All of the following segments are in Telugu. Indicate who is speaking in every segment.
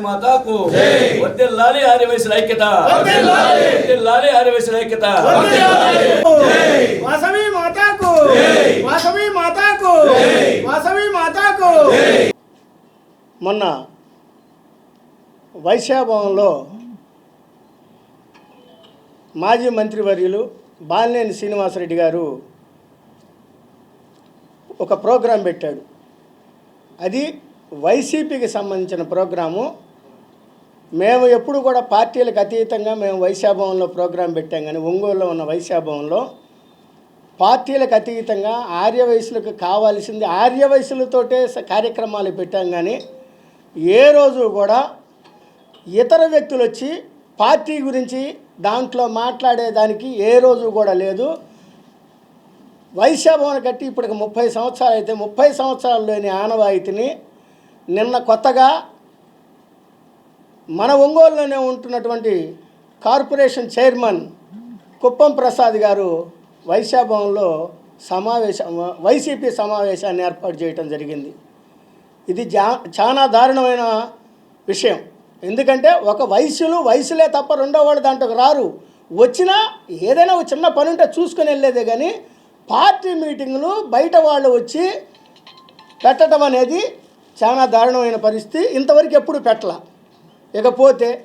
Speaker 1: మాతాకు జై. వాసవి మాతాకు వర్దిల్లాలి ఆర్యవయసుల ఐక్యత. వర్దిల్లాలి ఆర్యవయసుల ఐక్యత
Speaker 2: వాసవి మాతాకు వాసవి మాతాకు వాసవి మాతాకు మొన్న వైశాభవన్లో మాజీ మంత్రివర్యులు బాలినేని శ్రీనివాసరెడ్డి గారు ఒక ప్రోగ్రాం పెట్టాడు అది వైసీపీకి సంబంధించిన ప్రోగ్రాము. మేము ఎప్పుడు కూడా పార్టీలకు అతీతంగా మేము వైశాభవన్లో ప్రోగ్రాం పెట్టాం కానీ ఒంగోలులో ఉన్న వైశాభవంలో పార్టీలకు అతీతంగా ఆర్యవయసులకు కావాల్సింది ఆర్యవయసులతోటే కార్యక్రమాలు పెట్టాం కానీ ఏ రోజు కూడా ఇతర వ్యక్తులు వచ్చి పార్టీ గురించి దాంట్లో మాట్లాడేదానికి ఏ రోజు కూడా లేదు. వైశాభవన్ కట్టి ఇప్పటికి ముప్పై సంవత్సరాలు అయితే ముప్పై సంవత్సరాల్లోని ఆనవాయితీని నిన్న కొత్తగా మన ఒంగోలులోనే ఉంటున్నటువంటి కార్పొరేషన్ చైర్మన్ కుప్పం ప్రసాద్ గారు వైశాభవన్లో సమావేశం వైసీపీ సమావేశాన్ని ఏర్పాటు చేయటం జరిగింది. ఇది జా చాలా దారుణమైన విషయం. ఎందుకంటే ఒక వయసులు వయసులే తప్ప రెండో వాళ్ళు దాంట్లోకి రారు. వచ్చినా ఏదైనా ఒక చిన్న పని ఉంటే చూసుకొని వెళ్ళేదే కానీ పార్టీ మీటింగ్లు బయట వాళ్ళు వచ్చి పెట్టడం అనేది చాలా దారుణమైన పరిస్థితి. ఇంతవరకు ఎప్పుడు పెట్టల. ఇకపోతే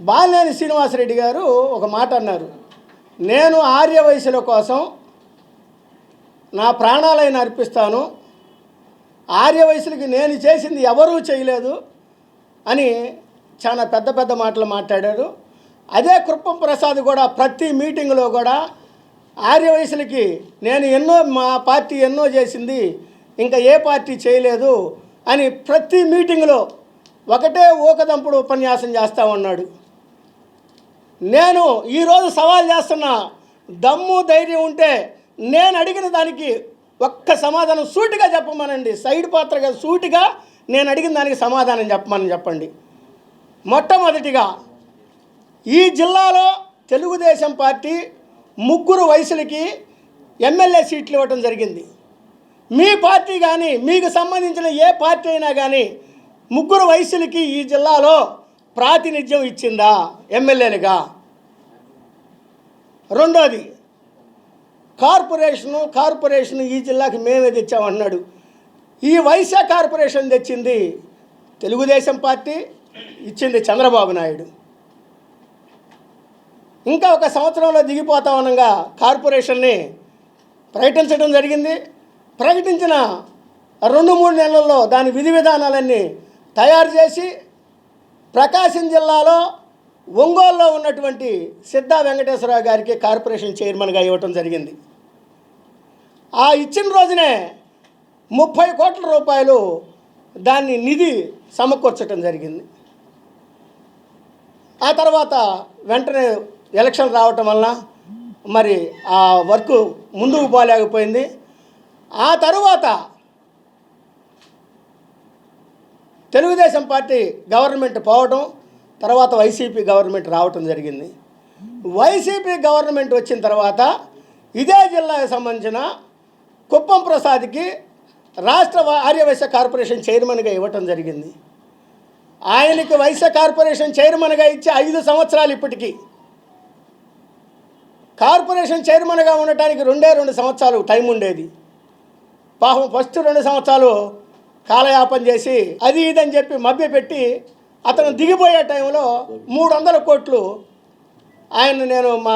Speaker 2: బాలినేని శ్రీనివాసరెడ్డి గారు ఒక మాట అన్నారు. నేను ఆర్య వయసుల కోసం నా ప్రాణాలైన అర్పిస్తాను. ఆర్య వయసులకి నేను చేసింది ఎవరూ చేయలేదు అని చాలా పెద్ద పెద్ద మాటలు మాట్లాడారు. అదే కృపం ప్రసాద్ కూడా ప్రతి మీటింగ్లో కూడా ఆర్య వయసులకి నేను ఎన్నో మా పార్టీ ఎన్నో చేసింది. ఇంకా ఏ పార్టీ చేయలేదు అని ప్రతి మీటింగ్లో ఒకటే ఊకదంపుడు ఉపన్యాసం చేస్తూ ఉన్నాడు. నేను ఈరోజు సవాల్ చేస్తున్నా దమ్ము ధైర్యం ఉంటే నేను అడిగిన దానికి ఒక్క సమాధానం సూటిగా చెప్పమనండి. సైడ్ పాత్రగా సూటిగా నేను అడిగిన దానికి సమాధానం చెప్పమని చెప్పండి. మొట్టమొదటిగా ఈ జిల్లాలో తెలుగుదేశం పార్టీ ముగ్గురు వయసులకి ఎమ్మెల్యే సీట్లు ఇవ్వటం జరిగింది. మీ పార్టీ కానీ మీకు సంబంధించిన ఏ పార్టీ అయినా కానీ ముగ్గురు వయసులకి ఈ జిల్లాలో ప్రాతినిధ్యం ఇచ్చిందా ఎమ్మెల్యేలుగా? రెండోది కార్పొరేషను కార్పొరేషన్ ఈ జిల్లాకి మేమే తెచ్చామన్నాడు ఈ వైశ్య కార్పొరేషన్ తెచ్చింది తెలుగుదేశం పార్టీ ఇచ్చింది చంద్రబాబు నాయుడు. ఇంకా ఒక సంవత్సరంలో దిగిపోతా ఉండగా కార్పొరేషన్ని ప్రకటించడం జరిగింది. ప్రకటించిన రెండు మూడు నెలల్లో దాని విధి విధానాలన్నీ తయారు చేసి ప్రకాశం జిల్లాలో ఒంగోలులో ఉన్నటువంటి సిద్ధా వెంకటేశ్వరరావు గారికి కార్పొరేషన్ చైర్మన్గా ఇవ్వటం జరిగింది. ఆ ఇచ్చిన రోజునే ముప్పై కోట్ల రూపాయలు దాన్ని నిధి సమకూర్చడం జరిగింది. ఆ తర్వాత వెంటనే ఎలక్షన్ రావటం వలన మరి ఆ వర్క్ ముందుకు పోలేకపోయింది. ఆ తరువాత తెలుగుదేశం పార్టీ గవర్నమెంట్ పోవడం తర్వాత వైసీపీ గవర్నమెంట్ రావటం జరిగింది. వైసీపీ గవర్నమెంట్ వచ్చిన తర్వాత ఇదే జిల్లాకు సంబంధించిన కుప్పం ప్రసాద్కి రాష్ట్ర ఆర్యవైశ్య కార్పొరేషన్ చైర్మన్గా ఇవ్వటం జరిగింది. ఆయనకి వైశ్య కార్పొరేషన్ చైర్మన్గా ఇచ్చి ఐదు సంవత్సరాలు ఇప్పటికీ. కార్పొరేషన్ చైర్మన్గా ఉండటానికి రెండే రెండు సంవత్సరాలు టైం ఉండేది. పాపం ఫస్ట్ రెండు సంవత్సరాలు కాలయాపన చేసి అది ఇదని చెప్పి మభ్యపెట్టి అతను దిగిపోయే టైంలో మూడు వందల కోట్లు ఆయన నేను మా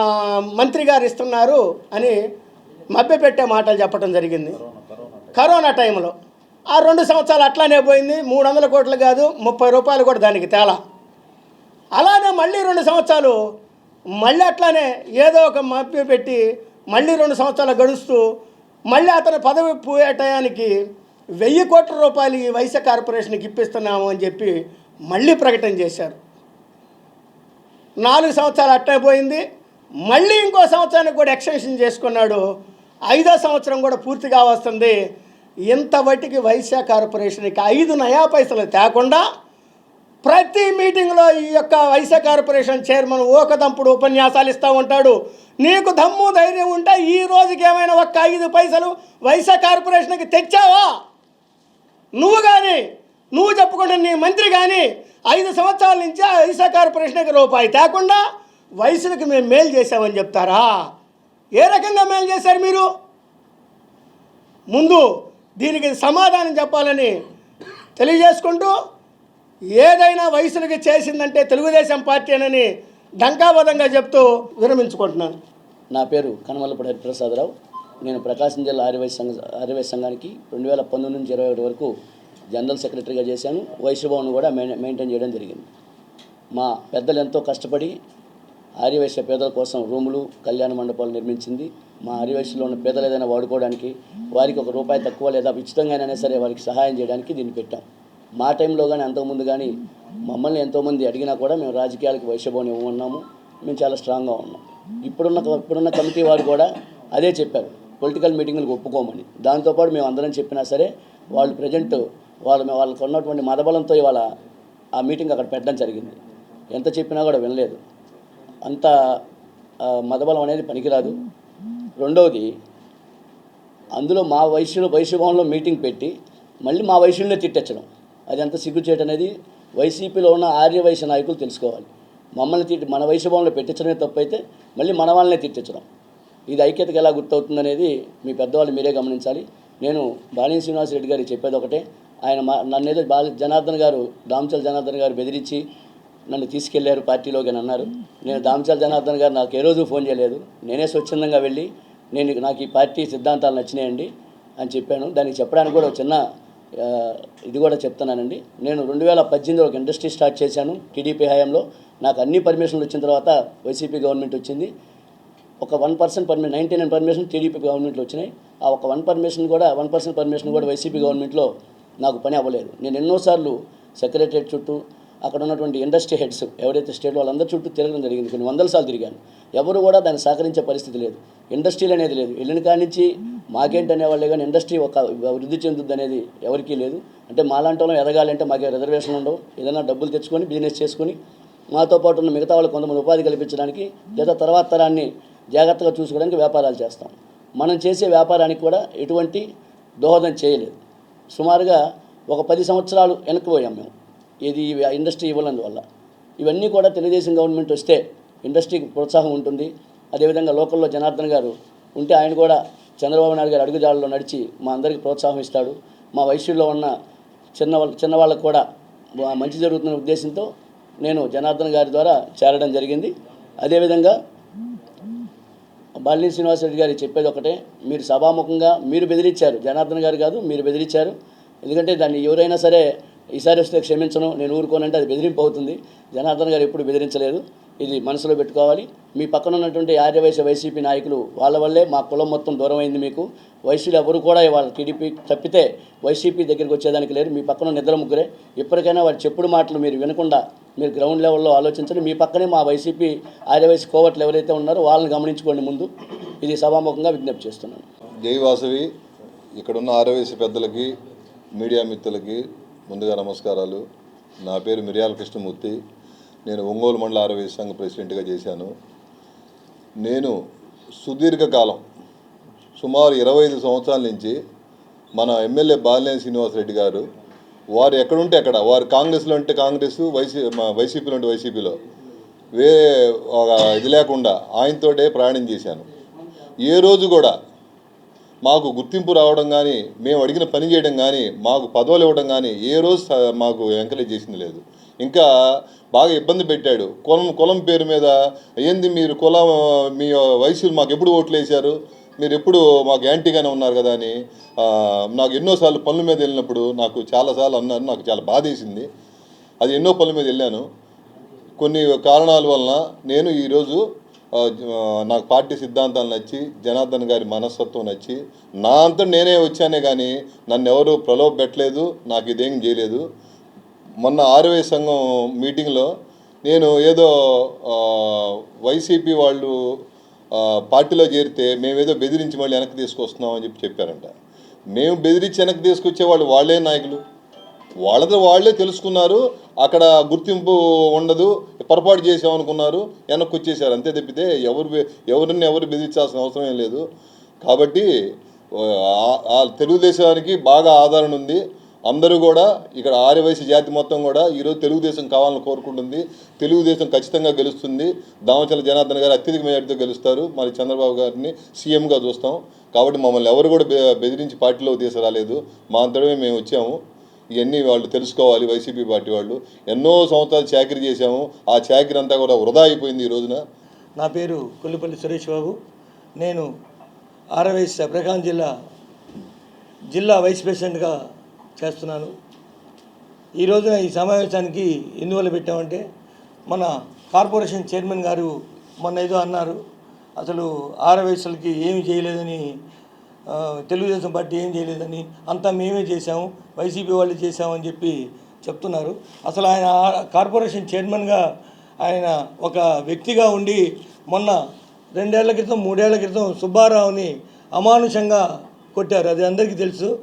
Speaker 2: మంత్రి గారు ఇస్తున్నారు అని మభ్యపెట్టే మాటలు చెప్పడం జరిగింది. కరోనా టైంలో. ఆ రెండు సంవత్సరాలు అట్లానే పోయింది. మూడు వందల కోట్లు కాదు ముప్పై రూపాయలు కూడా దానికి తేలా. అలానే మళ్ళీ రెండు సంవత్సరాలు మళ్ళీ అట్లానే ఏదో ఒక మభ్య పెట్టి మళ్ళీ రెండు సంవత్సరాలు గడుస్తూ మళ్ళీ అతని పదవి పోయే టయానికి వెయ్యి కోట్ల రూపాయలు ఈ వైశ్య కార్పొరేషన్కి ఇప్పిస్తున్నాము అని చెప్పి మళ్ళీ ప్రకటన చేశారు. నాలుగు సంవత్సరాలు అట్టే పోయింది. మళ్ళీ ఇంకో సంవత్సరానికి కూడా ఎక్స్టెన్షన్ చేసుకున్నాడు. ఐదో సంవత్సరం కూడా పూర్తిగా వస్తుంది. బట్టికి వైశ్య కార్పొరేషన్కి ఐదు నయా పైసలు తేకుండా ప్రతి మీటింగ్లో ఈ యొక్క వైశ్య కార్పొరేషన్ చైర్మన్ ఓకదంపుడు ఉపన్యాసాలు ఇస్తూ ఉంటాడు. నీకు దమ్ము ధైర్యం ఉంటే ఈ రోజుకి ఏమైనా ఒక్క ఐదు పైసలు వైశ్య కార్పొరేషన్కి తెచ్చావా? నువ్వు కానీ నువ్వు చెప్పుకుంటే నీ మంత్రి కానీ ఐదు సంవత్సరాల నుంచి ఆ కార్పొరేషన్కి రూపాయి తేకుండా వయసులకు మేము మేలు చేసామని చెప్తారా? ఏ రకంగా మేలు చేశారు మీరు? ముందు దీనికి సమాధానం చెప్పాలని తెలియజేసుకుంటూ ఏదైనా వయసులకి చేసిందంటే తెలుగుదేశం పార్టీ అని డంకాబద్ధంగా చెప్తూ విరమించుకుంటున్నాను.
Speaker 1: నా పేరు కనమల్లపూడి హరిప్రసాదరావు. నేను ప్రకాశం జిల్లా ఆర్యవైశ్య సంఘ ఆర్యవైశ్య సంఘానికి రెండు వేల పంతొమ్మిది నుంచి ఇరవై ఒకటి వరకు జనరల్ సెక్రటరీగా చేశాను. వైశ్యభవన్ కూడా మెయి- మెయింటైన్ చేయడం జరిగింది. మా పెద్దలు ఎంతో కష్టపడి ఆర్యవైశ్య పేదల కోసం రూములు కళ్యాణ మండపాలు నిర్మించింది. మా ఆర్యవైశ్యలో ఉన్న పేదలు ఏదైనా వాడుకోవడానికి వారికి ఒక రూపాయి తక్కువ లేదా ఉచితంగానైనా సరే వారికి సహాయం చేయడానికి దీన్ని పెట్టాం. మా టైంలో కానీ అంతకుముందు కానీ మమ్మల్ని ఎంతోమంది అడిగినా కూడా మేము రాజకీయాలకు వైశ్యభవన్ ఇవ్వమన్నాము మేము చాలా స్ట్రాంగ్గా ఉన్నాం. ఇప్పుడున్న ఇప్పుడున్న కమిటీ వారు కూడా అదే చెప్పారు. పొలిటికల్ మీటింగ్లకు ఒప్పుకోమని. దాంతోపాటు మేము అందరం చెప్పినా సరే వాళ్ళు ప్రజెంట్ వాళ్ళు వాళ్ళకు ఉన్నటువంటి మదబలంతో ఇవాళ ఆ మీటింగ్ అక్కడ పెట్టడం జరిగింది. ఎంత చెప్పినా కూడా వినలేదు. అంత మదబలం అనేది పనికిరాదు. రెండవది అందులో మా వైశ్యులు వైశ్యభవన్లో మీటింగ్ పెట్టి మళ్ళీ మా వైశ్యులనే తిట్టచ్చడం. అది ఎంత సిగ్గుచేటు అనేది వైసీపీలో ఉన్న ఆర్యవైశ్య నాయకులు తెలుసుకోవాలి. మమ్మల్ని తిట్టి మన వైశ్యభవన్లో పెట్టించడమే తప్పు అయితే మళ్ళీ మన వాళ్ళనే తిట్టించడం. ఇది ఐక్యతకి ఎలా గుర్తవుతుందనేది మీ పెద్దవాళ్ళు మీరే గమనించాలి. నేను బాలిన శ్రీనివాసరెడ్డి గారికి చెప్పేది ఒకటే. ఆయన మా నన్ను ఏదో జనార్దన్ గారు దామచల్ జనార్దన్ గారు బెదిరించి నన్ను తీసుకెళ్ళారు పార్టీలోకి అని అన్నారు. నేను దామచల్ జనార్దన్ గారు నాకు ఏ రోజు ఫోన్ చేయలేదు. నేనే స్వచ్ఛందంగా వెళ్ళి నేను నాకు ఈ పార్టీ సిద్ధాంతాలు నచ్చినాయండి అని చెప్పాను. దానికి చెప్పడానికి కూడా ఒక చిన్న ఇది కూడా చెప్తున్నానండి. నేను రెండు వేల పద్దెనిమిదిలో ఒక ఇండస్ట్రీ స్టార్ట్ చేశాను టీడీపీ హయాంలో. నాకు అన్ని పర్మిషన్లు వచ్చిన తర్వాత వైసీపీ గవర్నమెంట్ వచ్చింది. ఒక one percent permission ninety nine permission TDP గవర్నమెంట్లో వచ్చినాయి. ఆ ఒక వన్ పర్మిషన్ కూడా వన్ పర్సెంట్ పర్మిషన్ కూడా వైసీపీ గవర్నమెంట్లో నాకు పని అవ్వలేదు. నేను ఎన్నోసార్లు సెక్రటరేట్ చుట్టూ అక్కడ ఉన్నటువంటి ఇండస్ట్రీ హెడ్స్ ఎవరైతే స్టేట్ వాళ్ళందరూ చుట్టూ తిరగడం జరిగింది. కొన్ని వందల సార్లు తిరిగాను. ఎవరు కూడా దాన్ని సహకరించే పరిస్థితి లేదు. ఇండస్ట్రీలు అనేది లేదు. వెళ్ళిన కాడి నుంచి మాకేంటి అనేవాళ్ళే కానీ ఇండస్ట్రీ ఒక వృద్ధి చెందుద్ది అనేది ఎవరికీ లేదు. అంటే మాలాంటి వాళ్ళం ఎదగాలంటే మాకే రిజర్వేషన్ ఉండవు. ఏదైనా డబ్బులు తెచ్చుకొని బిజినెస్ చేసుకొని మాతో పాటు ఉన్న మిగతా వాళ్ళు కొంతమంది ఉపాధి కల్పించడానికి లేదా తర్వాత తరాన్ని జాగ్రత్తగా చూసుకోవడానికి వ్యాపారాలు చేస్తాం. మనం చేసే వ్యాపారానికి కూడా ఎటువంటి దోహదం చేయలేదు. సుమారుగా ఒక పది సంవత్సరాలు వెనక్కిపోయాం మేము. ఇది ఇండస్ట్రీ ఇవ్వనందువల్ల. ఇవన్నీ కూడా తెలుగుదేశం గవర్నమెంట్ వస్తే ఇండస్ట్రీకి ప్రోత్సాహం ఉంటుంది. అదేవిధంగా లోకల్లో జనార్దన్ గారు ఉంటే ఆయన కూడా చంద్రబాబు నాయుడు గారు అడుగుజాడలో నడిచి మా అందరికీ ప్రోత్సాహం ఇస్తాడు. మా వయసులో ఉన్న చిన్న వాళ్ళ చిన్నవాళ్ళకు కూడా మంచి జరుగుతున్న ఉద్దేశంతో నేను జనార్దన్ గారి ద్వారా చేరడం జరిగింది. అదేవిధంగా బాలిని శ్రీనివాసరెడ్డి గారు చెప్పేది ఒకటే మీరు సభాముఖంగా మీరు బెదిరించారు. జనార్దన్ గారు కాదు మీరు బెదిరించారు. ఎందుకంటే దాన్ని ఎవరైనా సరే ఈసారి వస్తే క్షమించను నేను ఊరుకోనంటే అది బెదిరింపు అవుతుంది. జనార్దన్ గారు ఎప్పుడు బెదిరించలేదు. ఇది మనసులో పెట్టుకోవాలి. మీ పక్కన ఉన్నటువంటి ఆర్యవైశ్య వైసీపీ నాయకులు వాళ్ళ వల్లే మా కులం మొత్తం దూరం అయింది మీకు. వైసీపీ ఎవరు కూడా ఇవాళ టీడీపీ తప్పితే వైసీపీ దగ్గరికి వచ్చేదానికి లేరు. మీ పక్కన నిద్ర ముగ్గురే. ఇప్పటికైనా వారి చెప్పుడు మాటలు మీరు వినకుండా మీరు గ్రౌండ్ లెవెల్లో ఆలోచించండి. మీ పక్కనే మా వైసీపీ ఆర్యవైశ్య కోవట్లు ఎవరైతే ఉన్నారో వాళ్ళని గమనించుకోండి ముందు. ఇది సభాముఖంగా విజ్ఞప్తి చేస్తున్నాను.
Speaker 3: జై వాసవి. ఇక్కడున్న ఆరవేసి పెద్దలకి మీడియా మిత్రులకి ముందుగా నమస్కారాలు. నా పేరు మిర్యాల కృష్ణమూర్తి. నేను ఒంగోలు మండల ఆరోగ్య సంఘ ప్రెసిడెంట్గా చేశాను. నేను సుదీర్ఘకాలం సుమారు ఇరవై ఐదు సంవత్సరాల నుంచి మన ఎమ్మెల్యే బాలినేని శ్రీనివాసరెడ్డి గారు వారు ఎక్కడుంటే అక్కడ వారు కాంగ్రెస్లో ఉంటే కాంగ్రెస్ వైసీ వైసీపీలో ఉంటే వైసీపీలో వేరే ఒక ఇది లేకుండా ఆయనతోటే ప్రయాణం చేశాను. ఏ రోజు కూడా మాకు గుర్తింపు రావడం కానీ మేము అడిగిన పని చేయడం కానీ మాకు పదవులు ఇవ్వడం కానీ ఏ రోజు మాకు ఎంకరేజ్ చేసింది లేదు. ఇంకా బాగా ఇబ్బంది పెట్టాడు. కులం కులం పేరు మీద ఏంది మీరు కులం మీ వయసులు మాకు ఎప్పుడు ఓట్లు వేశారు? మీరు ఎప్పుడు మాకు యాంటీగానే ఉన్నారు కదా అని నాకు ఎన్నోసార్లు పనుల మీద వెళ్ళినప్పుడు నాకు చాలాసార్లు అన్నారు. నాకు చాలా బాధ వేసింది. అది ఎన్నో పనుల మీద వెళ్ళాను. కొన్ని కారణాల వలన నేను ఈరోజు నాకు పార్టీ సిద్ధాంతాలు నచ్చి జనార్దన్ గారి మనస్తత్వం నచ్చి నా అంతా నేనే వచ్చానే కానీ నన్ను ఎవరు ప్రలోభ పెట్టలేదు నాకు ఇదేం చేయలేదు. మొన్న ఆర్వై సంఘం మీటింగ్లో నేను ఏదో వైసీపీ వాళ్ళు పార్టీలో చేరితే మేమేదో బెదిరించి మళ్ళీ వెనక్కి తీసుకొస్తున్నాం అని చెప్పి చెప్పారంట. మేము బెదిరించి వెనక్కి తీసుకొచ్చే వాళ్ళు వాళ్ళే నాయకులు. వాళ్ళతో వాళ్ళే తెలుసుకున్నారు. అక్కడ గుర్తింపు ఉండదు. పొరపాటు చేసామనుకున్నారు వెనక్కి వచ్చేసారు అంతే తప్పితే ఎవరు ఎవరిని ఎవరు బెదిరించాల్సిన అవసరం ఏం లేదు. కాబట్టి తెలుగుదేశానికి బాగా ఆదరణ ఉంది. అందరూ కూడా ఇక్కడ ఆర్యవైశ్య జాతి మొత్తం కూడా ఈరోజు తెలుగుదేశం కావాలని కోరుకుంటుంది. తెలుగుదేశం ఖచ్చితంగా గెలుస్తుంది. దామచల జనార్దన్ గారు అత్యధిక మెజార్టీతో గెలుస్తారు. మరి చంద్రబాబు గారిని సీఎంగా చూస్తాం. కాబట్టి మమ్మల్ని ఎవరు కూడా బె- బెదిరించి పార్టీలో తీసుకురాలేదు. మా అంతటమే మేము వచ్చాము. ఇవన్నీ వాళ్ళు తెలుసుకోవాలి వైసీపీ పార్టీ వాళ్ళు. ఎన్నో సంవత్సరాలు చాకరీ చేశాము. ఆ చాకరీ అంతా కూడా వృధా అయిపోయింది ఈ రోజున.
Speaker 4: నా పేరు కొల్లిపల్లి సురేష్ బాబు. నేను ఆర్ఎవైస్ ప్రకాశం జిల్లా జిల్లా వైస్ ప్రెసిడెంట్గా చేస్తున్నాను. ఈ రోజున ఈ సమావేశానికి ఎందువల్ల పెట్టామంటే మన కార్పొరేషన్ చైర్మన్ గారు మొన్న ఏదో అన్నారు. అసలు ఆర్ఎవైస్లకి ఏమి చేయలేదని తెలుగుదేశం పార్టీ ఏం చేయలేదని అంతా మేమే చేశాము వైసీపీ వాళ్ళు చేశామని చెప్పి చెప్తున్నారు. అసలు ఆయన కార్పొరేషన్ చైర్మన్గా ఆయన ఒక వ్యక్తిగా ఉండి మొన్న రెండేళ్ళ క్రితం మూడేళ్ళ క్రితం సుబ్బారావుని అమానుషంగా కొట్టారు. అది అందరికీ తెలుసు.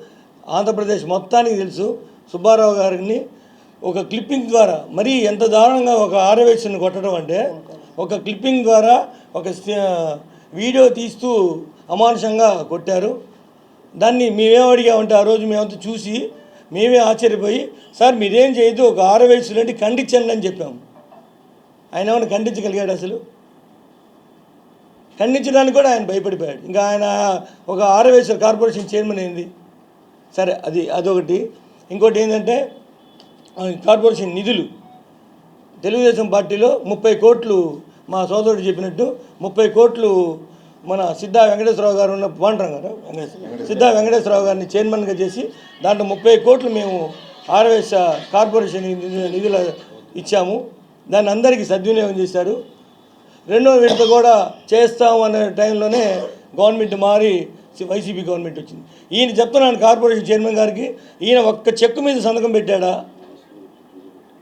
Speaker 4: ఆంధ్రప్రదేశ్ మొత్తానికి తెలుసు. సుబ్బారావు గారిని ఒక క్లిప్పింగ్ ద్వారా మరీ ఎంత దారుణంగా ఒక ఆరవేసుని కొట్టడం అంటే ఒక క్లిప్పింగ్ ద్వారా ఒక వీడియో తీస్తూ అమానుషంగా కొట్టారు. దాన్ని మేమేం అడిగామంటే ఆ రోజు మేమంతా చూసి మేమే ఆశ్చర్యపోయి సార్ మీరేం చేయొద్దు ఒక ఆరు వయసు నుండి ఖండించండి అని చెప్పాము ఆయన ఏమైనా ఖండించగలిగాడు అసలు? ఖండించడానికి కూడా ఆయన భయపడిపోయాడు. ఇంకా ఆయన ఒక ఆరు వయసు కార్పొరేషన్ చైర్మన్ అయింది. సరే అది అదొకటి. ఇంకోటి ఏంటంటే కార్పొరేషన్ నిధులు. తెలుగుదేశం పార్టీలో ముప్పై కోట్లు మా సోదరుడు చెప్పినట్టు ముప్పై కోట్లు మన సిద్ధా వెంకటేశ్వరరావు గారు ఉన్న పాండ్రం గారు సిద్ధా వెంకటేశ్వరరావు గారిని చైర్మన్గా చేసి దాంట్లో ముప్పై కోట్లు మేము ఆర్ఎస్ కార్పొరేషన్ నిధుల నిధులు ఇచ్చాము. దాన్ని అందరికీ సద్వినియోగం చేశారు. రెండో విడత కూడా చేస్తాం అనే టైంలోనే గవర్నమెంట్ మారి వైసీపీ గవర్నమెంట్ వచ్చింది. ఈయన చెప్తున్నాను కార్పొరేషన్ చైర్మన్ గారికి ఈయన ఒక్క చెక్కు మీద సంతకం పెట్టాడా?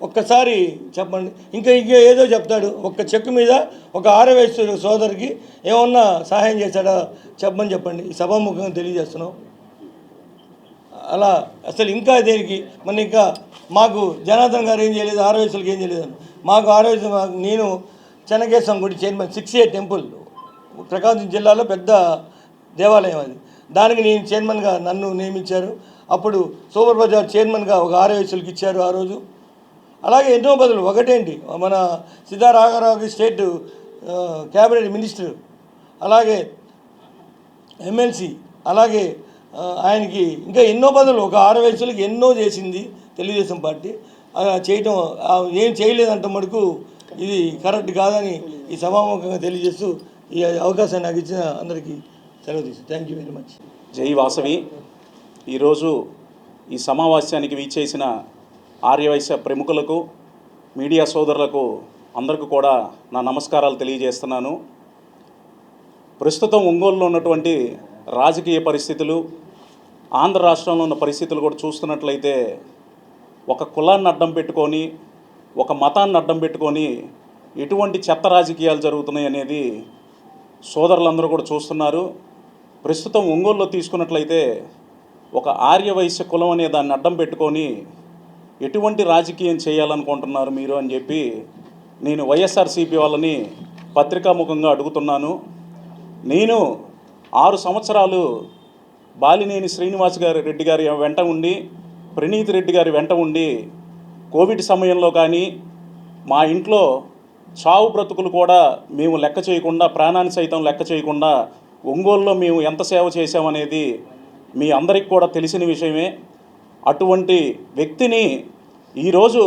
Speaker 4: ఒక్కసారి చెప్పండి. ఇంకా ఇంకా ఏదో చెప్తాడు. ఒక్క చెక్కు మీద ఒక ఆరవేశ్వరు సోదరికి ఏమన్నా సహాయం చేశాడా? చెప్పమని చెప్పండి. ఈ సభాముఖంగా తెలియజేస్తున్నాం. అలా అసలు ఇంకా దేనికి? మన ఇంకా మాకు జనార్దన్ గారు ఏం చేయలేదు ఆరవేశ్వరులకు ఏం చేయలేదు. అని. మాకు ఆరవేశ్వర నేను చెన్నకేశం గుడి chairman six A temple Prakasam జిల్లాలో పెద్ద దేవాలయం అది. దానికి నేను చైర్మన్గా నన్ను నియమించారు. అప్పుడు సూపర్ బజార్ చైర్మన్గా ఒక ఆరవేశ్వరులకు ఇచ్చారు ఆ రోజు. అలాగే ఎన్నో బదులు ఒకటేంటి? మన సిద్ధారాఘరావు స్టేట్ క్యాబినెట్ మినిస్టర్ అలాగే ఎమ్మెల్సీ అలాగే ఆయనకి ఇంకా ఎన్నో బదులు ఒక ఆరు వయసులకు ఎన్నో చేసింది తెలుగుదేశం పార్టీ. అలా చేయటం ఏం చేయలేదంట మటుకు ఇది కరెక్ట్ కాదని ఈ సభాముఖంగా తెలియజేస్తూ ఈ అవకాశాన్ని నాకు ఇచ్చిన అందరికీ సెలవు తీసు. థ్యాంక్ యూ వెరీ మచ్
Speaker 5: జై వాసవి. ఈరోజు ఈ సమావేశానికి వీచేసిన ఆర్యవైశ్య ప్రముఖులకు మీడియా సోదరులకు అందరికీ కూడా నా నమస్కారాలు తెలియజేస్తున్నాను. ప్రస్తుతం ఒంగోలులో ఉన్నటువంటి రాజకీయ పరిస్థితులు ఆంధ్ర రాష్ట్రంలో ఉన్న పరిస్థితులు కూడా చూస్తున్నట్లయితే ఒక కులాన్ని అడ్డం పెట్టుకొని ఒక మతాన్ని అడ్డం పెట్టుకొని ఎటువంటి చెత్త రాజకీయాలు జరుగుతున్నాయి అనేది సోదరులందరూ కూడా చూస్తున్నారు. ప్రస్తుతం ఒంగోలులో తీసుకున్నట్లయితే ఒక ఆర్యవైశ్య కులం అనే దాన్ని అడ్డం పెట్టుకొని ఎటువంటి రాజకీయం చేయాలనుకుంటున్నారు మీరు అని చెప్పి నేను వైఎస్ఆర్సీపీ వాళ్ళని పత్రికాముఖంగా అడుగుతున్నాను. నేను ఆరు సంవత్సరాలు బాలినేని శ్రీనివాస్ గారి రెడ్డి గారి వెంట ఉండి ప్రణీత్ రెడ్డి గారి వెంట ఉండి కోవిడ్ సమయంలో కానీ మా ఇంట్లో చావు బ్రతుకులు కూడా మేము లెక్క చేయకుండా ప్రాణాన్ని సైతం లెక్క చేయకుండా ఒంగోలులో మేము ఎంత సేవ చేశామనేది మీ అందరికి కూడా తెలిసిన విషయమే. అటువంటి వ్యక్తిని ఈరోజు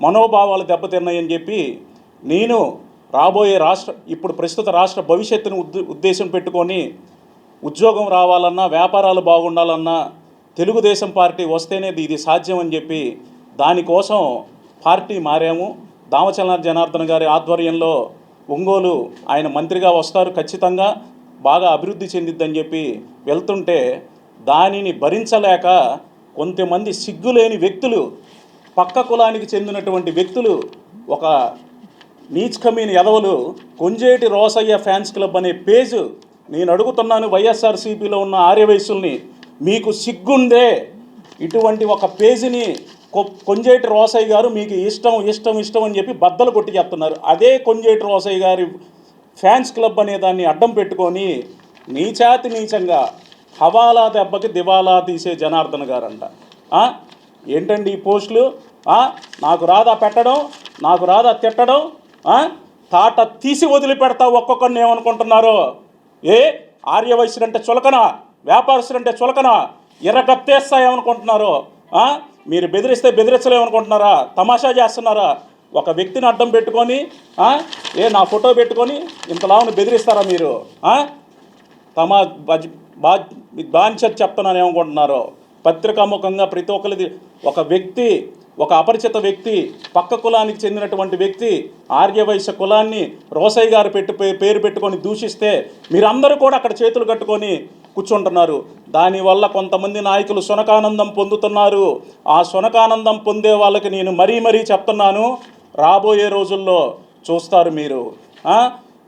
Speaker 5: మనోభావాలు దెబ్బతిన్నాయని చెప్పి నేను రాబోయే రాష్ట్ర ఇప్పుడు ప్రస్తుత రాష్ట్ర భవిష్యత్తును ఉద్ ఉద్దేశం పెట్టుకొని ఉద్యోగం రావాలన్నా వ్యాపారాలు బాగుండాలన్నా తెలుగుదేశం పార్టీ వస్తేనే ఇది సాధ్యం అని చెప్పి దానికోసం పార్టీ మారాము. దామచల జనార్దన్ గారి ఆధ్వర్యంలో ఒంగోలు ఆయన మంత్రిగా వస్తారు ఖచ్చితంగా. బాగా అభివృద్ధి చెందిద్దని చెప్పి వెళ్తుంటే దానిని భరించలేక కొంతమంది సిగ్గులేని వ్యక్తులు పక్క కులానికి చెందినటువంటి వ్యక్తులు ఒక నీచ్కమీన ఎదవలు కొంజేటి రోసయ్య ఫ్యాన్స్ క్లబ్ అనే పేజ్ నేను అడుగుతున్నాను వైఎస్ఆర్సీపీలో ఉన్న ఆర్యవయసుల్ని మీకు సిగ్గుందే? ఇటువంటి ఒక పేజీని కొ- కొంజేటి రోసయ్య గారు మీకు ఇష్టం ఇష్టం ఇష్టం అని చెప్పి బద్దలు కొట్టి చెప్తున్నారు. అదే కొంజేటి రోసయ్య గారి ఫ్యాన్స్ క్లబ్ అనే దాన్ని అడ్డం పెట్టుకొని నీచాతి నీచంగా హవాలా దెబ్బకి దివాలా తీసే జనార్దన్ గారంట. ఏంటండి ఈ పోస్టులు? నాకు రాదా పెట్టడం నాకు రాదా తిట్టడం తాట తీసి వదిలిపెడతా ఒక్కొక్కరిని ఏమనుకుంటున్నారు? ఏ? ఆర్యవయసుడు అంటే చులకన వ్యాపారస్తుడు అంటే చులకన ఎర్రగత్తేస్తాయేమనుకుంటున్నారు మీరు బెదిరిస్తే బెదిరించలేమనుకుంటున్నారా? తమాషా చేస్తున్నారా? ఒక వ్యక్తిని అడ్డం పెట్టుకొని ఏ నా ఫోటో పెట్టుకొని ఇంతలావును బెదిరిస్తారా మీరు? తమ బజ్- బా బాంచర్ చెప్తున్నాను ఏమనుకుంటున్నారో? పత్రికాముఖంగా ప్రతి ఒక్కరిది ఒక వ్యక్తి ఒక అపరిచిత వ్యక్తి పక్క కులానికి చెందినటువంటి వ్యక్తి ఆర్యవైశ్య కులాన్ని రోసయ్య గారు పెట్టు పేరు పెట్టుకొని దూషిస్తే మీరందరూ కూడా అక్కడ చేతులు కట్టుకొని కూర్చుంటున్నారు. దానివల్ల కొంతమంది నాయకులు సునకానందం పొందుతున్నారు. ఆ సునకానందం పొందే వాళ్ళకి నేను మరీ మరీ చెప్తున్నాను. రాబోయే రోజుల్లో చూస్తారు మీరు.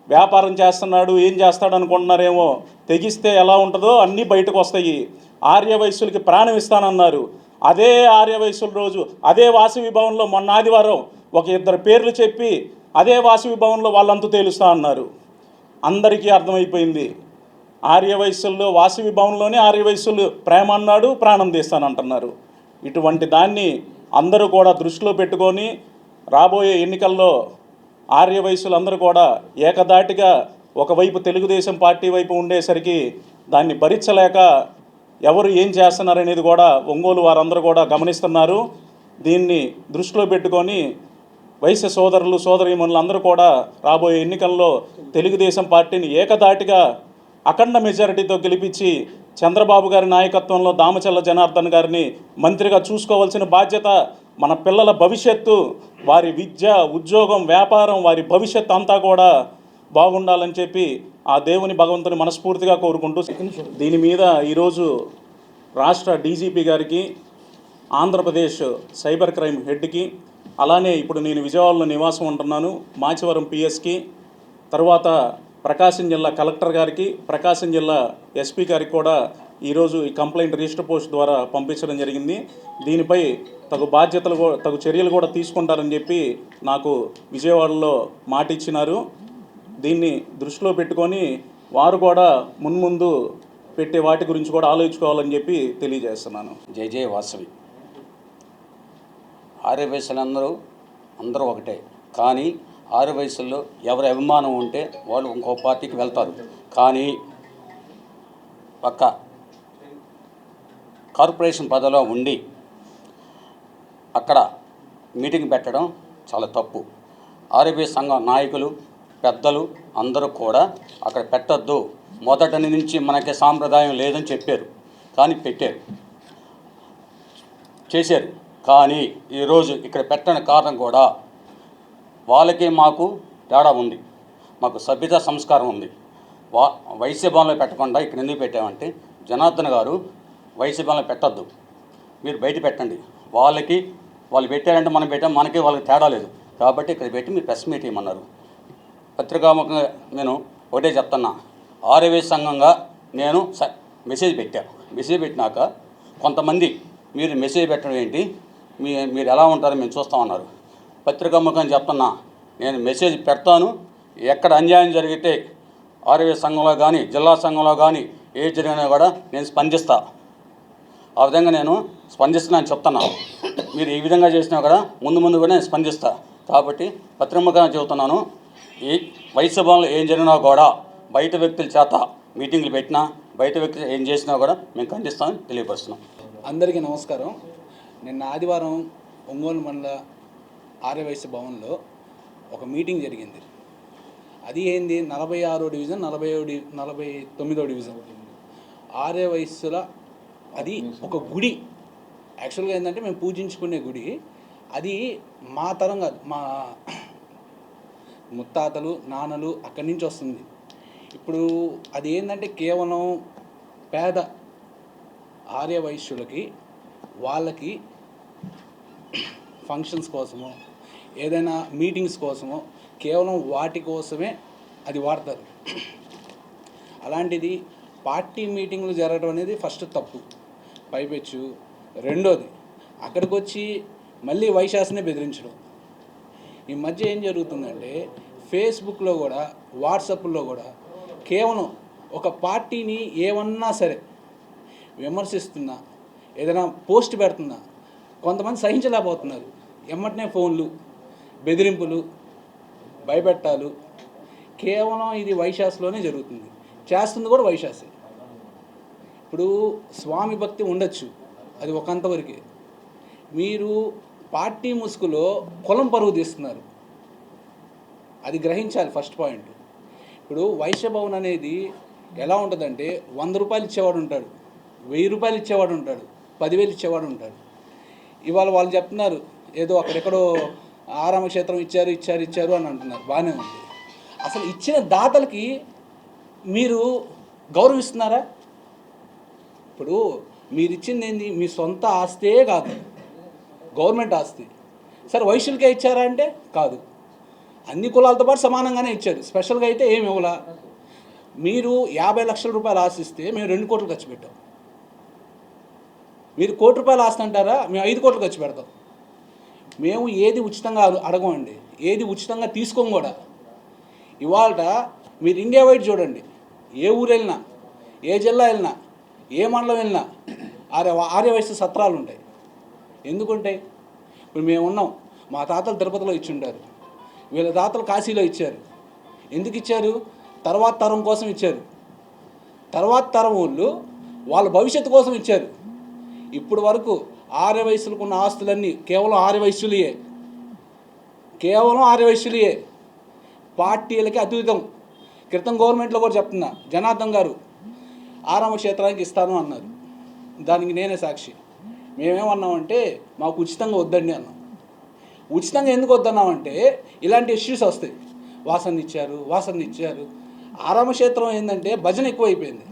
Speaker 5: వ్యాపారం చేస్తున్నాడు ఏం చేస్తాడు అనుకుంటున్నారేమో తెగిస్తే ఎలా ఉంటుందో అన్నీ బయటకు వస్తాయి. ఆర్యవయస్సులకి ప్రాణం ఇస్తానన్నారు. అదే ఆర్యవయస్సుల రోజు అదే వాసవి భవన్లో మొన్న ఆదివారం ఒక ఇద్దరు పేర్లు చెప్పి అదే వాసవి భవన్లో వాళ్ళంతా తేలుస్తా అన్నారు. అందరికీ అర్థమైపోయింది. ఆర్యవయస్సుల్లో వాసవి భవన్లోనే ఆర్యవయస్సులు ప్రేమ అన్నాడు ప్రాణం తీస్తానంటున్నారు. ఇటువంటి దాన్ని అందరూ కూడా దృష్టిలో పెట్టుకొని రాబోయే ఎన్నికల్లో ఆర్యవయసులందరూ కూడా ఏకదాటిగా ఒకవైపు తెలుగుదేశం పార్టీ వైపు ఉండేసరికి దాన్ని భరించలేక ఎవరు ఏం చేస్తున్నారనేది కూడా ఒంగోలు వారందరూ కూడా గమనిస్తున్నారు. దీన్ని దృష్టిలో పెట్టుకొని వైశ్య సోదరులు సోదరీమణులు అందరూ కూడా రాబోయే ఎన్నికల్లో తెలుగుదేశం పార్టీని ఏకదాటిగా అఖండ మెజారిటీతో గెలిపించి చంద్రబాబు గారి నాయకత్వంలో దామచల్ల జనార్దన్ గారిని మంత్రిగా చూసుకోవాల్సిన బాధ్యత మన పిల్లల భవిష్యత్తు వారి విద్య ఉద్యోగం వ్యాపారం వారి భవిష్యత్తు అంతా కూడా బాగుండాలని చెప్పి ఆ దేవుని భగవంతుని మనస్ఫూర్తిగా కోరుకుంటూ దీని మీద ఈరోజు రాష్ట్ర డీజీపీ గారికి ఆంధ్రప్రదేశ్ సైబర్ క్రైమ్ హెడ్కి అలానే ఇప్పుడు నేను విజయవాడలో నివాసం ఉంటున్నాను మాచివరం పిఎస్కి తర్వాత ప్రకాశం జిల్లా కలెక్టర్ గారికి ప్రకాశం జిల్లా ఎస్పీ గారికి కూడా ఈరోజు ఈ కంప్లైంట్ రిజిస్టర్ పోస్ట్ ద్వారా పంపించడం జరిగింది. దీనిపై తగు బాధ్యతలు తగు చర్యలు కూడా తీసుకుంటారని చెప్పి నాకు విజయవాడలో మాట ఇచ్చినారు దీన్ని దృష్టిలో పెట్టుకొని వారు కూడా మున్ముందు పెట్టే వాటి గురించి కూడా ఆలోచించుకోవాలని చెప్పి తెలియజేస్తున్నాను.
Speaker 6: జై జయ వాసవి. ఆర్య వయసులు అందరూ అందరూ ఒకటే. కానీ ఆరు వయసుల్లో ఎవరి అభిమానం ఉంటే వాళ్ళు ఇంకో పార్టీకి వెళ్తారు. కానీ పక్క కార్పొరేషన్ పదవిలో ఉండి అక్కడ మీటింగ్ పెట్టడం చాలా తప్పు. ఆర్బీఐ సంఘం నాయకులు పెద్దలు అందరూ కూడా అక్కడ పెట్టొద్దు. మొదటి నుంచి మనకి సాంప్రదాయం లేదని చెప్పారు. కానీ పెట్టారు. చేశారు. కానీ ఈరోజు ఇక్కడ పెట్టని కారణం కూడా వాళ్ళకి మాకు తేడా ఉంది. మాకు సభ్యత సంస్కారం ఉంది. వా వైశ్య భవన్లో పెట్టకుండా ఇక్కడ ఎందుకు పెట్టామంటే జనార్దన్ గారు వైసీపీ వాళ్ళని పెట్టద్దు. మీరు బయట పెట్టండి. వాళ్ళకి వాళ్ళు పెట్టారంటే మనం పెట్టాం మనకి వాళ్ళకి తేడా లేదు. కాబట్టి ఇక్కడ పెట్టి మీరు ప్రెస్ మీట్ ఇవ్వమన్నారు. పత్రికాముఖంగా నేను ఒకటే చెప్తున్నా. ఆర్యవే సంఘంగా నేను స మెసేజ్ పెట్టాను మెసేజ్ పెట్టినాక కొంతమంది మీరు మెసేజ్ పెట్టడం ఏంటి? మీ మీరు ఎలా ఉంటారో మేము చూస్తామన్నారు పత్రికాముఖం చెప్తున్నా. నేను మెసేజ్ పెడతాను. ఎక్కడ అన్యాయం జరిగితే ఆర్యవే సంఘంలో కానీ జిల్లా సంఘంలో కానీ ఏ జరిగినా కూడా నేను స్పందిస్తాను ఆ విధంగా నేను స్పందిస్తున్నా అని చెప్తున్నా. మీరు ఈ విధంగా చేసినా కూడా ముందు ముందు కూడా నేను స్పందిస్తా. కాబట్టి పత్రికగా చెబుతున్నాను ఈ వైశ్య భవన్లో ఏం జరిగినా కూడా బయట వ్యక్తుల చేత మీటింగ్లు పెట్టినా బయట వ్యక్తులు ఏం చేసినా కూడా మేము ఖండిస్తామని తెలియపరుస్తున్నాం.
Speaker 7: అందరికీ నమస్కారం. నిన్న ఆదివారం ఒంగోలు మండల ఆర్యవైశ్య భవన్లో ఒక మీటింగ్ జరిగింది. అది ఏంది? నలభై ఆరో డివిజన్ నలభై డి నలభై తొమ్మిదో డివిజన్. ఆర్యవైశ్యుల అది ఒక గుడి. యాక్చువల్గా ఏంటంటే మేము పూజించుకునే గుడి. అది మా తరం కాదు మా ముత్తాతలు నాన్నలు అక్కడి నుంచి వస్తుంది. ఇప్పుడు అది ఏంటంటే కేవలం పేద ఆర్య వైశ్యులకి వాళ్ళకి ఫంక్షన్స్ కోసమో ఏదైనా మీటింగ్స్ కోసమో కేవలం వాటి కోసమే అది వాడతారు. అలాంటిది పార్టీ మీటింగ్లు జరగడం అనేది ఫస్ట్ తప్పు. పైపెచ్చు. రెండోది అక్కడికి వచ్చి మళ్ళీ వైశాస్నే బెదిరించడం. ఈ మధ్య ఏం జరుగుతుందంటే ఫేస్బుక్లో కూడా వాట్సాప్లో కూడా కేవలం ఒక పార్టీని ఏమన్నా సరే విమర్శిస్తున్నా ఏదైనా పోస్ట్ పెడుతున్నా కొంతమంది సహించలేకపోతున్నారు. ఎమ్మటనే ఫోన్లు బెదిరింపులు భయపెట్టాలు. కేవలం ఇది వైశాస్లోనే జరుగుతుంది. చేస్తుంది కూడా వైశాసే. ఇప్పుడు స్వామి భక్తి ఉండొచ్చు. అది ఒకంతవరకే. మీరు పార్టీ ముసుగులో కులం పరుగు తీస్తున్నారు. అది గ్రహించాలి ఫస్ట్ పాయింట్. ఇప్పుడు వైశ్యభవన్ అనేది ఎలా ఉంటుందంటే వంద రూపాయలు ఇచ్చేవాడు ఉంటాడు వెయ్యి రూపాయలు ఇచ్చేవాడు ఉంటాడు పదివేలు ఇచ్చేవాడు ఉంటాడు. ఇవాళ వాళ్ళు చెప్తున్నారు ఏదో అక్కడెక్కడో ఆరామ క్షేత్రం ఇచ్చారు ఇచ్చారు ఇచ్చారు అని అంటున్నారు. బాగానే ఉంది. అసలు ఇచ్చిన దాతలకి మీరు గౌరవిస్తున్నారా? ఇప్పుడు మీరు ఇచ్చింది ఏంది మీ సొంత ఆస్తే కాదు. గవర్నమెంట్ ఆస్తి. సరే వైశ్యులకే ఇచ్చారా అంటే? కాదు. అన్ని కులాలతో పాటు సమానంగానే ఇచ్చారు. స్పెషల్గా అయితే ఏమి ఇవ్వలా? మీరు యాభై లక్షల రూపాయలు ఆశిస్తే మేము రెండు కోట్లు ఖర్చు పెట్టాం. మీరు కోటి రూపాయలు ఆస్తి అంటారా? మేము ఐదు కోట్లు ఖర్చు పెడతాం. మేము ఏది ఉచితంగా అడగమండి. ఏది ఉచితంగా తీసుకోం కూడా. ఇవాళ మీరు ఇండియా వైడ్ చూడండి. ఏ ఊరు వెళ్ళినా ఏ జిల్లా వెళ్ళినా ఏ మండలం వెళ్ళినా ఆర్య ఆర్య సత్రాలు ఉంటాయి ఎందుకుంటాయి ఇప్పుడు మేము ఉన్నాం. మా తాతలు తిరుపతిలో ఇచ్చి ఉంటారు వీళ్ళ తాతలు కాశీలో ఇచ్చారు. ఎందుకు ఇచ్చారు? తర్వాత తరం కోసం ఇచ్చారు. తర్వాత తరం వాళ్ళు వాళ్ళ భవిష్యత్తు కోసం ఇచ్చారు. ఇప్పుడు వరకు ఆర్య వయసులకు ఉన్న ఆస్తులన్నీ కేవలం ఆర్య వయస్సులయే. కేవలం ఆర్య వయస్సులయే. పార్టీలకి అతీతం. క్రితం గవర్నమెంట్లో కూడా చెప్తున్నా. జనార్దన్ గారు ఆరామ క్షేత్రానికి ఇస్తాను అన్నారు. దానికి నేనే సాక్షి. మేమేమన్నామంటే మాకు ఉచితంగా వద్దండి అన్నాం. ఉచితంగా ఎందుకు వద్దన్నామంటే ఇలాంటి ఇష్యూస్ వస్తాయి. వాసన ఇచ్చారు వాసన ఇచ్చారు. ఆరామ క్షేత్రం ఏంటంటే భజన ఎక్కువైపోయింది.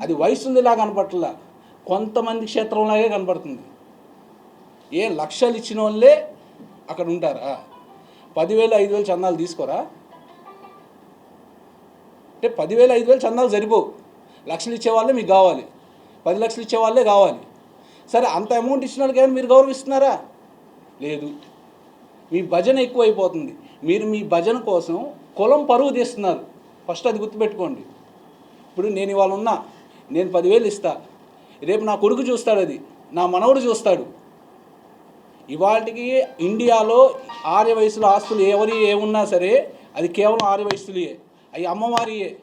Speaker 7: అది వయసుందిలా కనపట్లా కొంతమంది క్షేత్రంలాగే కనపడుతుంది. ఏ లక్షలు ఇచ్చిన వాళ్ళే అక్కడ ఉంటారా? పదివేలు ఐదు వేలు చందాలు తీసుకోరా? అంటే పదివేలు ఐదు వేలు చందాలు సరిపోవు. లక్షలు ఇచ్చేవాళ్ళే మీకు కావాలి. పది లక్షలు ఇచ్చే వాళ్ళే కావాలి. సరే అంత అమౌంట్ ఇచ్చిన వాళ్ళకి ఏమైనా మీరు గౌరవిస్తున్నారా? లేదు. మీ భజన ఎక్కువైపోతుంది. మీరు మీ భజన కోసం కులం పరువు తీస్తున్నారు. ఫస్ట్ అది గుర్తుపెట్టుకోండి. ఇప్పుడు నేను ఇవాళ ఉన్నా నేను పదివేలు ఇస్తా. రేపు నా కొడుకు చూస్తాడు అది నా మనవడు చూస్తాడు. ఇవాళకి ఇండియాలో ఆర్య వయసులో ఆస్తులు ఎవరి ఏమున్నా సరే అది కేవలం ఆర్య వయసులే. అవి అమ్మవారియే.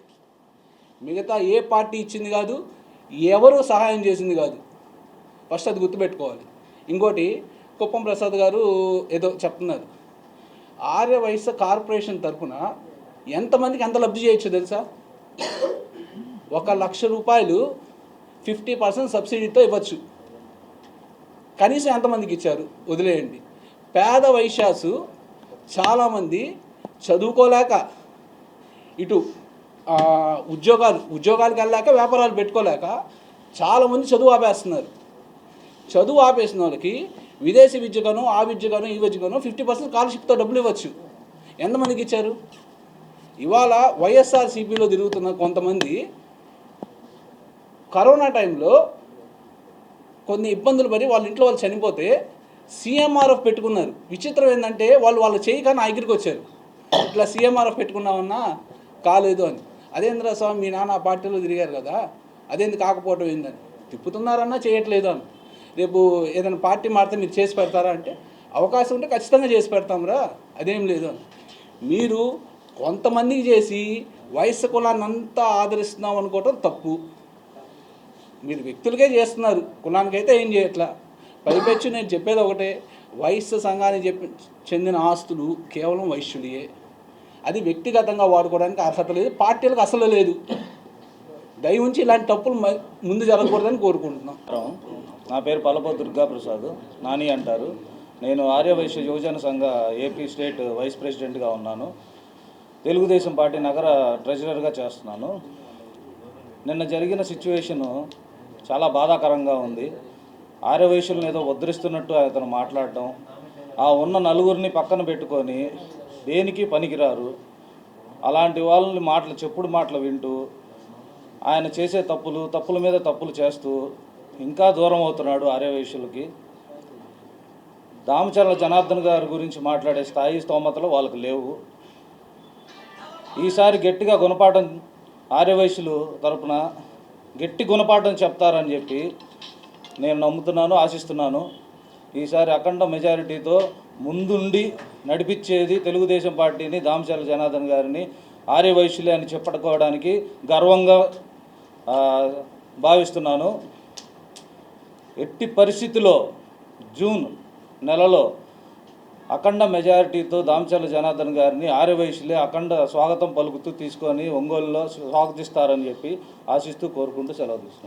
Speaker 7: మిగతా ఏ పార్టీ ఇచ్చింది కాదు ఎవరు సహాయం చేసింది కాదు. ఫస్ట్ అది గుర్తుపెట్టుకోవాలి. ఇంకోటి కుప్పం ప్రసాద్ గారు ఏదో చెప్తున్నారు. ఆర్య వైశ్య కార్పొరేషన్ తరఫున ఎంతమందికి ఎంత లబ్ధి చేయొచ్చు తెలుసా? ఒక లక్ష రూపాయలు ఫిఫ్టీ పర్సెంట్ సబ్సిడీతో ఇవ్వచ్చు. కనీసం ఎంతమందికి ఇచ్చారు? వదిలేయండి. పేద వైశ్యాసు చాలామంది చదువుకోలేక ఇటు ఉద్యోగాలు ఉద్యోగాలకు వెళ్ళాక వ్యాపారాలు పెట్టుకోలేక చాలామంది చదువు ఆపేస్తున్నారు. చదువు ఆపేసిన వాళ్ళకి విదేశీ విద్యగాను ఆ విద్యగాను ఈ విద్యగాను ఫిఫ్టీ పర్సెంట్ స్కాలర్షిప్తో డబ్బులు ఇవ్వచ్చు ఎంతమందికి ఇచ్చారు? ఇవాళ వైఎస్ఆర్సీపీలో తిరుగుతున్న కొంతమంది కరోనా టైంలో కొన్ని ఇబ్బందులు పడి వాళ్ళ ఇంట్లో వాళ్ళు చనిపోతే సీఎంఆర్ఎఫ్ పెట్టుకున్నారు. విచిత్రం ఏంటంటే వాళ్ళు వాళ్ళు చేయక నా దగ్గరికి వచ్చారు. ఇట్లా సీఎంఆర్ఎఫ్ పెట్టుకున్నామన్నా కాలేదు అని. అదేంద్ర స్వామి మీ నాన్న పార్టీలో తిరిగారు కదా అదేంది కాకపోవటం ఏందని? తిప్పుతున్నారన్నా చేయట్లేదు అని. రేపు ఏదైనా పార్టీ మారితే మీరు చేసి పెడతారా అంటే అవకాశం ఉంటే ఖచ్చితంగా చేసి పెడతాంరా అదేం లేదు అని. మీరు కొంతమందికి చేసి వయస్సు కులాన్ని అంతా ఆదరిస్తున్నాం అనుకోవటం తప్పు. మీరు వ్యక్తులకే చేస్తున్నారు కులానికైతే ఏం చేయట్లా? పైపెచ్చు నేను చెప్పేది ఒకటే వయస్సు సంఘానికి చెప్పి చెందిన ఆస్తులు కేవలం వైశ్యుడియే. అది వ్యక్తిగతంగా వాడుకోవడానికి అర్హత లేదు పార్టీలకు అసలు లేదు. దయ ఉంచి ఇలాంటి తప్పులు మ- ముందు జరగకూడదని కోరుకుంటున్నాం.
Speaker 8: నా పేరు పలప దుర్గా ప్రసాద్ నాని అంటారు. నేను ఆర్యవైశ్య యువజన సంఘ ఏపీ స్టేట్ వైస్ ప్రెసిడెంట్గా ఉన్నాను. తెలుగుదేశం పార్టీ నగర ట్రెజరర్గా చేస్తున్నాను. నిన్న జరిగిన సిచ్యువేషను చాలా బాధాకరంగా ఉంది. ఆర్యవైశ్యులను ఏదో ఉద్ధరిస్తున్నట్టు అతను మాట్లాడటం ఆ ఉన్న నలుగురిని పక్కన పెట్టుకొని దేనికి పనికిరారు? అలాంటి వాళ్ళని మాటలు చెప్పుడు మాటలు వింటూ ఆయన చేసే తప్పులు తప్పుల మీద తప్పులు చేస్తూ ఇంకా దూరం అవుతున్నాడు ఆర్యవైశ్యులకి. దామచర్ల జనార్దన్ గారి గురించి మాట్లాడే స్థాయి స్తోమతలు వాళ్ళకి లేవు. ఈసారి గట్టిగా గుణపాఠం ఆర్యవైశ్యులు తరపున గట్టి గుణపాఠం చెప్తారని చెప్పి నేను నమ్ముతున్నాను ఆశిస్తున్నాను. ఈసారి అఖండ మెజారిటీతో ముందుండి నడిపించేది తెలుగుదేశం పార్టీని దామశాల జనార్దన్ గారిని ఆర్యవైశ్యులే అని చెప్పుకోవడానికి గర్వంగా భావిస్తున్నాను. ఎట్టి పరిస్థితిలో జూన్ నెలలో అఖండ మెజారిటీతో దామచర్ల జనార్దన్ గారిని ఆర్యవైశ్యులే అఖండ స్వాగతం పలుకుతూ తీసుకొని ఒంగోలులో స్వాగతిస్తారని చెప్పి ఆశిస్తూ కోరుకుంటూ సెలవు తీసుకున్నాను.